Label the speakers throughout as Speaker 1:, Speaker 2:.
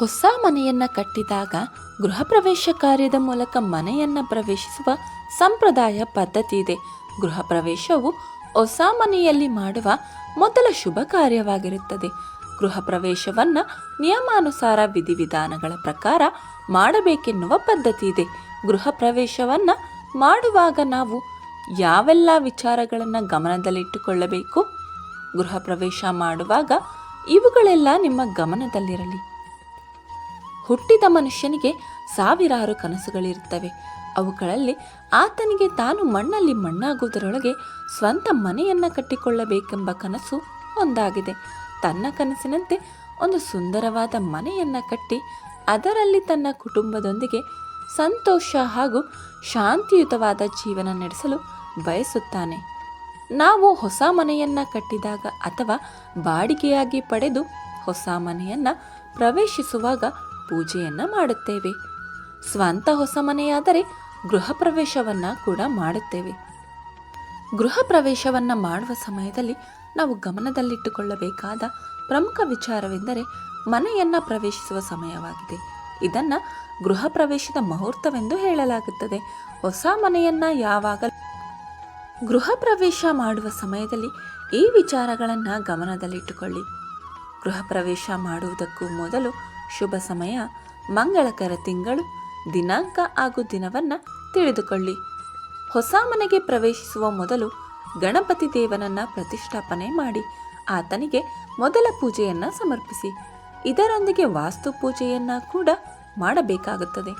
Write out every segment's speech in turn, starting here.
Speaker 1: ಹೊಸ ಮನೆಯನ್ನ ಕಟ್ಟಿದಾಗ ಗೃಹ ಪ್ರವೇಶ ಕಾರ್ಯದ ಮೂಲಕ ಮನೆಯನ್ನ ಪ್ರವೇಶಿಸುವ ಸಂಪ್ರದಾಯ ಪದ್ಧತಿ ಇದೆ. ಗೃಹ ಪ್ರವೇಶವು ಹೊಸ ಮನೆಯಲ್ಲಿ ಮಾಡುವ ಮೊದಲ ಶುಭ ಕಾರ್ಯವಾಗಿರುತ್ತದೆ. ಗೃಹ ಪ್ರವೇಶವನ್ನ ನಿಯಮಾನುಸಾರ ವಿಧಿವಿಧಾನಗಳ ಪ್ರಕಾರ ಮಾಡಬೇಕೆನ್ನುವ ಪದ್ಧತಿ ಇದೆ. ಗೃಹ ಪ್ರವೇಶವನ್ನ ಮಾಡುವಾಗ ನಾವು ಯಾವೆಲ್ಲ ವಿಚಾರಗಳನ್ನು ಗಮನದಲ್ಲಿಟ್ಟುಕೊಳ್ಳಬೇಕು? ಗೃಹ ಪ್ರವೇಶ ಮಾಡುವಾಗ ಇವುಗಳೆಲ್ಲ ನಿಮ್ಮ ಗಮನದಲ್ಲಿರಲಿ. ಹುಟ್ಟಿದ ಮನುಷ್ಯನಿಗೆ ಸಾವಿರಾರು ಕನಸುಗಳಿರುತ್ತವೆ. ಅವುಗಳಲ್ಲಿ ಆತನಿಗೆ ತಾನು ಮಣ್ಣಲ್ಲಿ ಮಣ್ಣಾಗುವುದರೊಳಗೆ ಸ್ವಂತ ಮನೆಯನ್ನ ಕಟ್ಟಿಕೊಳ್ಳಬೇಕೆಂಬ ಕನಸು ಒಂದಾಗಿದೆ. ತನ್ನ ಕನಸಿನಂತೆ ಒಂದು ಸುಂದರವಾದ ಮನೆಯನ್ನ ಕಟ್ಟಿ ಅದರಲ್ಲಿ ತನ್ನ ಕುಟುಂಬದೊಂದಿಗೆ ಸಂತೋಷ ಹಾಗೂ ಶಾಂತಿಯುತವಾದ ಜೀವನ ನಡೆಸಲು ಬಯಸುತ್ತಾನೆ. ನಾವು ಹೊಸ ಮನೆಯನ್ನ ಕಟ್ಟಿದಾಗ ಅಥವಾ ಬಾಡಿಗೆಯಾಗಿ ಪಡೆದು ಹೊಸ ಮನೆಯನ್ನ ಪ್ರವೇಶಿಸುವಾಗ ಪೂಜೆಯನ್ನ ಮಾಡುತ್ತೇವೆ. ಸ್ವಂತ ಹೊಸ ಮನೆಯಾದರೆ ಗೃಹ ಪ್ರವೇಶವನ್ನ ಕೂಡ ಮಾಡುತ್ತೇವೆ. ಗೃಹ ಪ್ರವೇಶವನ್ನ ಮಾಡುವ ಸಮಯದಲ್ಲಿ ನಾವು ಗಮನದಲ್ಲಿಟ್ಟುಕೊಳ್ಳಬೇಕಾದ ಪ್ರಮುಖ ವಿಚಾರವೆಂದರೆ ಮನೆಯನ್ನ ಪ್ರವೇಶಿಸುವ ಸಮಯವಾಗಿದೆ. ಇದನ್ನ ಗೃಹ ಪ್ರವೇಶದ ಮುಹೂರ್ತವೆಂದು ಹೇಳಲಾಗುತ್ತದೆ. ಹೊಸ ಮನೆಯನ್ನ ಯಾವಾಗ ಗೃಹ ಪ್ರವೇಶ ಮಾಡುವ ಸಮಯದಲ್ಲಿ ಈ ವಿಚಾರಗಳನ್ನು ಗಮನದಲ್ಲಿಟ್ಟುಕೊಳ್ಳಿ. ಗೃಹ ಪ್ರವೇಶ ಮಾಡುವುದಕ್ಕೂ ಮೊದಲು ಶುಭ ಸಮಯ, ಮಂಗಳಕರ ತಿಂಗಳು, ದಿನಾಂಕ ಹಾಗೂ ದಿನವನ್ನು ತಿಳಿದುಕೊಳ್ಳಿ. ಹೊಸ ಮನೆಗೆ ಪ್ರವೇಶಿಸುವ ಮೊದಲು ಗಣಪತಿ ದೇವನನ್ನ ಪ್ರತಿಷ್ಠಾಪನೆ ಮಾಡಿ, ಆತನಿಗೆ ಮೊದಲ ಪೂಜೆಯನ್ನು ಸಮರ್ಪಿಸಿ. ಇದರೊಂದಿಗೆ ವಾಸ್ತು ಪೂಜೆಯನ್ನ ಕೂಡ ಮಾಡಬೇಕಾಗುತ್ತದೆ.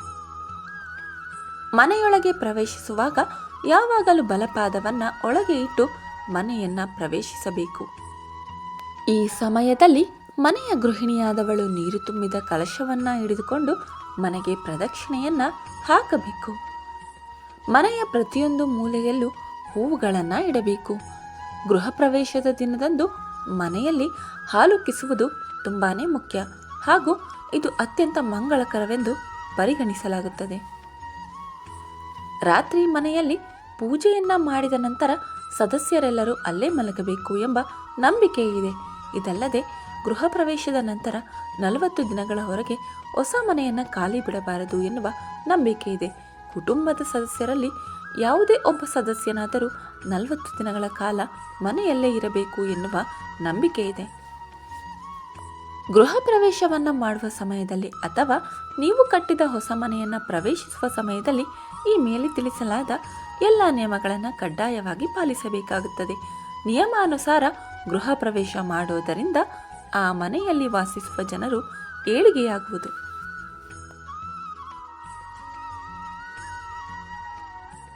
Speaker 1: ಮನೆಯೊಳಗೆ ಪ್ರವೇಶಿಸುವಾಗ ಯಾವಾಗಲೂ ಬಲಪಾದವನ್ನು ಒಳಗೆ ಇಟ್ಟು ಮನೆಯನ್ನ ಪ್ರವೇಶಿಸಬೇಕು. ಈ ಸಮಯದಲ್ಲಿ ಮನೆಯ ಗೃಹಿಣಿಯಾದವಳು ನೀರು ತುಂಬಿದ ಕಲಶವನ್ನ ಹಿಡಿದುಕೊಂಡು ಮನೆಗೆ ಪ್ರದಕ್ಷಿಣೆಯನ್ನ ಹಾಕಬೇಕು. ಮನೆಯ ಪ್ರತಿಯೊಂದು ಮೂಲೆಯಲ್ಲೂ ಹೂವುಗಳನ್ನು ಇಡಬೇಕು. ಗೃಹ ಪ್ರವೇಶದ ದಿನದಂದು ಮನೆಯಲ್ಲಿ ಹಾಲು ಕಿಸುವುದು ತುಂಬಾನೇ ಮುಖ್ಯ. ಹಾಗೂ ಇದು ಅತ್ಯಂತ ಮಂಗಳಕರವೆಂದು ಪರಿಗಣಿಸಲಾಗುತ್ತದೆ. ರಾತ್ರಿ ಮನೆಯಲ್ಲಿ ಪೂಜೆಯನ್ನ ಮಾಡಿದ ನಂತರ ಸದಸ್ಯರೆಲ್ಲರೂ ಅಲ್ಲೇ ಮಲಗಬೇಕು ಎಂಬ ನಂಬಿಕೆ ಇದೆ ಇದಲ್ಲದೆ ಗೃಹ ಪ್ರವೇಶದ ನಂತರ ನಲವತ್ತು ದಿನಗಳ ಹೊರಗೆ ಹೊಸ ಮನೆಯನ್ನು ಖಾಲಿ ಬಿಡಬಾರದು ಎನ್ನುವ ನಂಬಿಕೆ ಇದೆ. ಕುಟುಂಬದ ಸದಸ್ಯರಲ್ಲಿ ಯಾವುದೇ ಒಬ್ಬ ಸದಸ್ಯನಾದರೂ ನಲವತ್ತು ದಿನಗಳ ಕಾಲ ಮನೆಯಲ್ಲೇ ಇರಬೇಕು ಎನ್ನುವ ನಂಬಿಕೆ ಇದೆ. ಗೃಹ ಪ್ರವೇಶವನ್ನು ಮಾಡುವ ಸಮಯದಲ್ಲಿ ಅಥವಾ ನೀವು ಕಟ್ಟಿದ ಹೊಸ ಮನೆಯನ್ನು ಪ್ರವೇಶಿಸುವ ಸಮಯದಲ್ಲಿ ಈ ಮೇಲೆ ತಿಳಿಸಲಾದ ಎಲ್ಲ ನಿಯಮಗಳನ್ನು ಕಡ್ಡಾಯವಾಗಿ ಪಾಲಿಸಬೇಕಾಗುತ್ತದೆ. ನಿಯಮಾನುಸಾರ ಗೃಹ ಪ್ರವೇಶ ಮಾಡುವುದರಿಂದ ಆ ಮನೆಯಲ್ಲಿ ವಾಸಿಸುವ ಜನರು ಏಳಿಗೆಯಾಗುವುದು.